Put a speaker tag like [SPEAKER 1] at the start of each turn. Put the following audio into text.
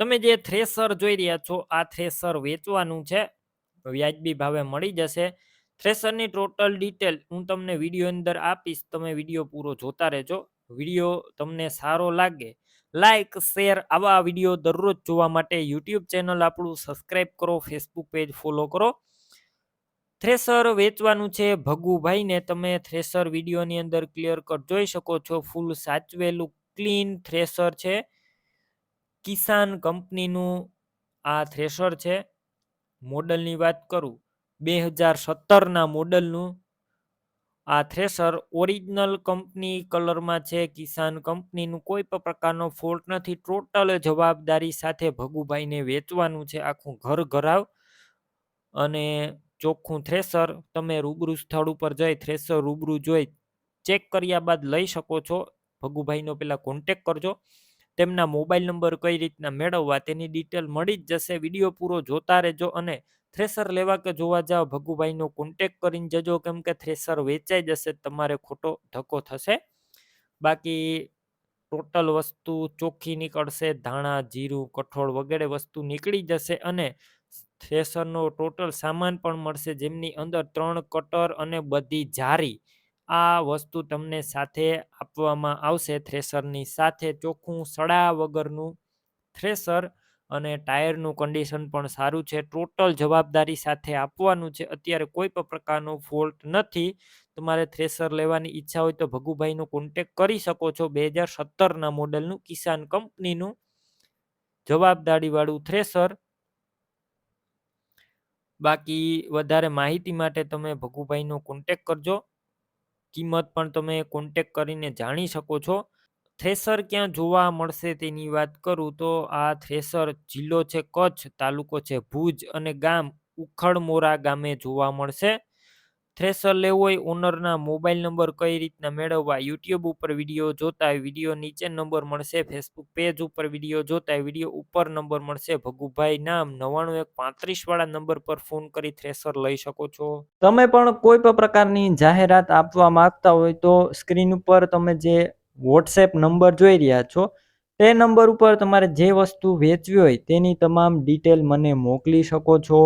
[SPEAKER 1] તમે જે થ્રેસર જોઈ રહ્યા છો, આ થ્રેસર વેચવાનું છે. વ્યાજબી ભાવે મળી જશે. થ્રેસરની ટોટલ ડિટેલ હું તમને વીડિયો અંદર આપીશ. તમે વીડિયો પૂરો જોતા રહેજો. વીડિયો તમને સારો લાગે, લાઈક, શેર આવા વીડિયો દરરોજ જોવા માટે યુટ્યુબ ચેનલ આપણું સબસ્ક્રાઈબ કરો, ફેસબુક પેજ ફોલો કરો. થ્રેસર વેચવાનું છે ભગુભાઈને. તમે થ્રેસર વિડીયોની અંદર ક્લિયર કટ જોઈ શકો છો. ફૂલ સાચવેલું ક્લીન થ્રેસર છે. કિસાન કંપનીનું આ થ્રેસર છે. મોડલની વાત કરું, બે હજાર સત્તરના મોડલનું આ થ્રેસર ઓરિજિનલ કંપની કલરમાં છે. કિસાન કંપનીનું કોઈ પણ પ્રકારનો ફોલ્ટ નથી. ટોટલ જવાબદારી સાથે ભગુભાઈને વેચવાનું છે. આખું ઘર ઘરાવ અને ચોખ્ખું થ્રેસર તમે રૂબરૂ સ્થળ ઉપર જઈ થ્રેસર રૂબરૂ જોઈ ચેક કર્યા બાદ લઈ શકો છો. ભગુભાઈનો પહેલાં કોન્ટેક કરજો. તેમના મોબાઈલ નંબર કઈ રીતના મેળવવા તેની ડિટેલ મળી જ જશે. વીડિયો પૂરો જોતા રહેજો અને થ્રેસર લેવા કે જોવા જાઓ, ભગુભાઈનો કોન્ટેક કરીને જજો. કેમ કે થ્રેસર વેચાઈ જશે, તમારે ખોટો ધક્કો થશે. બાકી ટોટલ વસ્તુ ચોખ્ખી નીકળશે, ધાણા, જીરું, કઠોળ વગેરે વસ્તુ નીકળી જશે અને થ્રેસરનો ટોટલ સામાન પણ મળશે, જેમની અંદર ત્રણ કટર અને બધી જારી. આ વસ્તુ તમને સાથે આપવામાં આવશે. થ્રેસરની સાથે ચોખ્ખું સડા વગરનું થ્રેસર અને ટાયરનું કન્ડિશન પણ સારું છે. ટોટલ જવાબદારી સાથે આપવાનું છે. અત્યારે કોઈ પણ પ્રકારનો ફોલ્ટ નથી. તમારે થ્રેસર લેવાની ઈચ્છા હોય તો ભગુભાઈનો કોન્ટેક કરી શકો છો. બે હજાર સત્તરના મોડલનું કિસાન કંપનીનું જવાબદારીવાળું થ્રેસર બાકી વધારે માહિતી માટે તમે ભગુભાઈનો કોન્ટેક કરજો. કિંમત પણ તમે કોન્ટેક કરીને જાણી શકો છો. થ્રેસર ક્યાં જોવા મળશે તેની વાત કરું તો આ થ્રેસર જિલ્લો છે કચ્છ, તાલુકો છે ભુજ અને ગામ ઉખડમોરા ગામે જોવા મળશે. થ્રેસર લેવું હોય, ઓનરના મોબાઈલ નંબર કઈ રીતના મેળવવા, યુટ્યુબ ઉપર વીડિયો જોતા વીડિયો નીચે નંબર મળશે, ફેસબુક પેજ ઉપર વીડિયો જોતા વીડિયો ઉપર નંબર મળશે, ભગુભાઈ નામ નવાણું એક પાંત્રીસ વાળા નંબર પર ફોન કરી થ્રેસર લઈ શકો છો. તમે પણ કોઈ પણ પ્રકારની જાહેરાત આપવા માંગતા હોય તો સ્ક્રીન ઉપર તમે જે વોટ્સએપ નંબર જોઈ રહ્યા છો, તે નંબર ઉપર તમારે જે વસ્તુ વેચવી હોય તેની તમામ ડિટેલ મને મોકલી શકો છો.